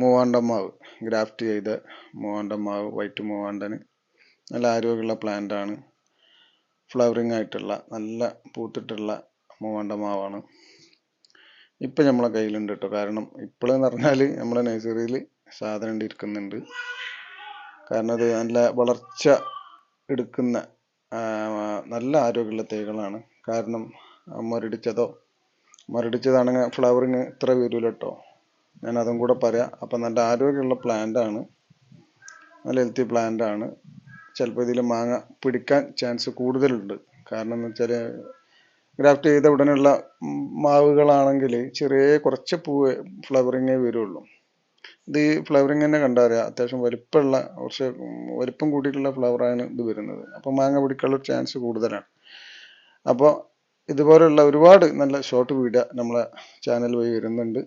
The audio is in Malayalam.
മൂവാണ്ടൻ മാവ് ഗ്രാഫ്റ്റ് ചെയ്ത മൂവാണ്ടം മാവ് വൈറ്റ് മൂവാണ്ടന്. നല്ല ആരോഗ്യമുള്ള പ്ലാന്റ് ആണ്. ഫ്ലവറിങ് ആയിട്ടുള്ള നല്ല പൂത്തിട്ടുള്ള മൂവാണ്ട മാവാണ് ഇപ്പം നമ്മളെ കയ്യിലുണ്ട് കേട്ടോ കാരണം ഇപ്പോഴെന്ന് പറഞ്ഞാൽ നമ്മളെ നഴ്സറിയിൽ സാധനം ഇരിക്കുന്നുണ്ട് കാരണം അത് നല്ല വളർച്ച എടുക്കുന്ന നല്ല ആരോഗ്യമുള്ള തൈകളാണ്. കാരണം മുരടിച്ചതോ മുരടിച്ചതാണെങ്കിൽ ഫ്ലവറിങ് ഇത്ര വരില്ല കേട്ടോ ഞാൻ അതും കൂടെ പറയാം. അപ്പം നല്ല ആരോഗ്യമുള്ള ആണ്. നല്ല ഹെൽത്തി ആണ്. ചിലപ്പോൾ ഇതിൽ മാങ്ങ പിടിക്കാൻ ചാൻസ് കൂടുതലുണ്ട്. കാരണം എന്ന് വെച്ചാൽ ഗ്രാഫ്റ്റ് ചെയ്ത ഉടനെയുള്ള മാവുകളാണെങ്കിൽ ചെറിയ കുറച്ച് പൂവ് ഫ്ലവറിങ്ങേ വരുള്ളൂ. ഇത് ഈ ഫ്ലവറിങ് തന്നെ കണ്ടറിയാം അത്യാവശ്യം വലിപ്പമുള്ള കുറച്ച് വലിപ്പം കൂടിയിട്ടുള്ള ഫ്ലവറാണ് ഇത് വരുന്നത്. അപ്പോൾ മാങ്ങ പിടിക്കാനുള്ള ചാൻസ് കൂടുതലാണ്. അപ്പോൾ ഇതുപോലുള്ള ഒരുപാട് നല്ല ഷോർട്ട് വീഡിയോ നമ്മളെ ചാനൽ വഴി വരുന്നുണ്ട്.